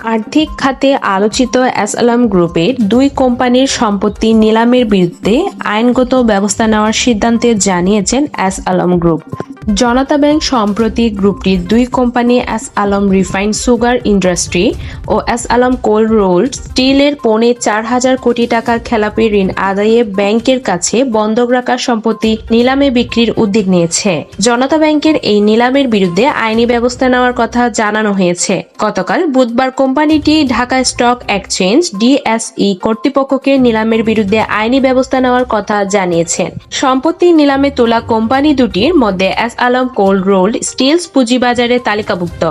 আর্থিক খাতে আলোচিত অ্যাসালাম গ্রুপের দুই কোম্পানির সম্পত্তি নিলামের বিরুদ্ধে আইনগত ব্যবস্থা নেওয়ার সিদ্ধান্তে জানিয়েছেন অ্যাসালাম গ্রুপ। জনতা ব্যাংক সম্প্রতি গ্রুপটির দুই company S Alam refined sugar industry ও এস আলম কোল্ড রোল্ড স্টিলের পৌনে চার হাজার কোটি টাকার খেলাপি ঋণ আদায়ে ব্যাংকের কাছে বন্ধক রাখা সম্পত্তি নিলামে বিক্রির উদ্যোগ নিয়েছে। জনতা ব্যাংকের এই নিলামের বিরুদ্ধে আইনি ব্যবস্থা নেওয়ার কথা জানানো হয়েছে। গতকাল বুধবার কোম্পানিটি ঢাকা স্টক এক্সচেঞ্জ ডিএসই কর্তৃপক্ষকে নিলামের বিরুদ্ধে আইনি ব্যবস্থা নেওয়ার কথা জানিয়েছেন। সম্পত্তি নিলামে তোলা কোম্পানি দুটির মধ্যে S Alam cold rolled steels পুঁজিবাজারে তালিকাভুক্ত।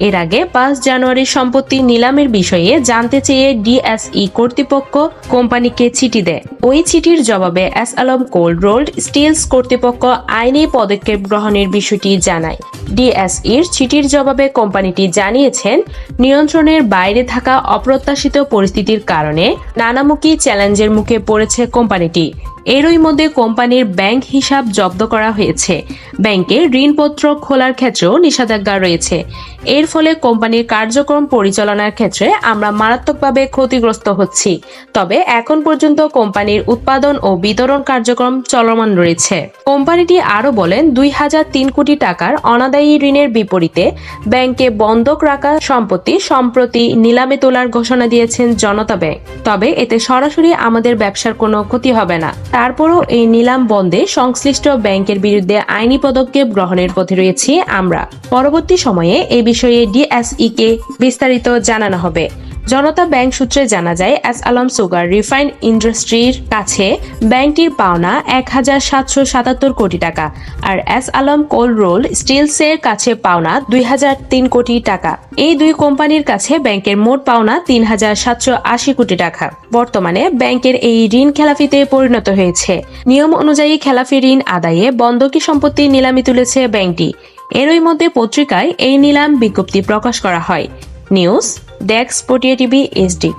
এর আগে পাঁচ জানুয়ারি সম্পত্তি নিলামের বিষয়ে জানতে চেয়ে ডিএসই কর্তৃপক্ষ কোম্পানিকে চিঠি দেয়। ওই চিঠির জবাবে S Alam cold rolled steels কর্তৃপক্ষ আইনি পদক্ষেপ গ্রহণের বিষয়টি জানায়। ডিএসইর চিঠির জবাবে কোম্পানিটি জানিয়েছেন, নিয়ন্ত্রণের বাইরে থাকা অপ্রত্যাশিত পরিস্থিতির কারণে নানামুখী চ্যালেঞ্জের মুখে পড়েছে কোম্পানিটি। এরই মধ্যে কোম্পানির ব্যাংক হিসাব জব্দ করা হয়েছে। ব্যাংকে ঋণপত্র খোলার ক্ষেত্রেও নিষেধাজ্ঞা রয়েছে। এর ফলে কোম্পানির কার্যক্রম পরিচালনার ক্ষেত্রে আমরা মারাত্মকভাবে ক্ষতিগ্রস্ত হচ্ছি। তবে এখন পর্যন্ত কোম্পানির উৎপাদন ও বিতরণ কার্যক্রম চলমান রয়েছে। কোম্পানিটি আরও বলেন, দুই হাজার তিন কোটি টাকার অনাদায়ী ঋণের বিপরীতে ব্যাংকে বন্ধক রাখা সম্পত্তি সম্প্রতি নিলামে তোলার ঘোষণা দিয়েছেন জনতা ব্যাংক। তবে এতে সরাসরি আমাদের ব্যবসার কোনো ক্ষতি হবে না। তারপরও এই নিলাম বন্ধে সংশ্লিষ্ট ব্যাংকের বিরুদ্ধে আইনি পদক্ষেপ গ্রহণের পথে রয়েছি আমরা। পরবর্তী সময়ে এ বিষয়ে ডিএসই কে বিস্তারিত জানানো হবে। জনতা ব্যাংক সূত্রে জানা যায় এস আলম সুগার রিফাইন্ড ইন্ডাস্ট্রির কাছে ব্যাংকটির পাওনা এক হাজার সাতশো সাতাত্তর কোটি টাকা, আর এস আলম কোল রোল স্টিলসের কাছে পাওনা দুই হাজার তিন কোটি টাকা। এই দুই কোম্পানির কাছে ব্যাংকের মোট পাওনা তিন হাজার সাতশো আশি কোটি টাকা। বর্তমানে ব্যাংকের এই ঋণ খেলাফিতে পরিণত হয়েছে। নিয়ম অনুযায়ী খেলাফি ঋণ আদায়ে বন্ধকি সম্পত্তি নিলামি তুলেছে ব্যাংকটি। এরই মধ্যে পত্রিকায় এই নিলাম বিজ্ঞপ্তি প্রকাশ করা হয়। News desk Patiya TV HD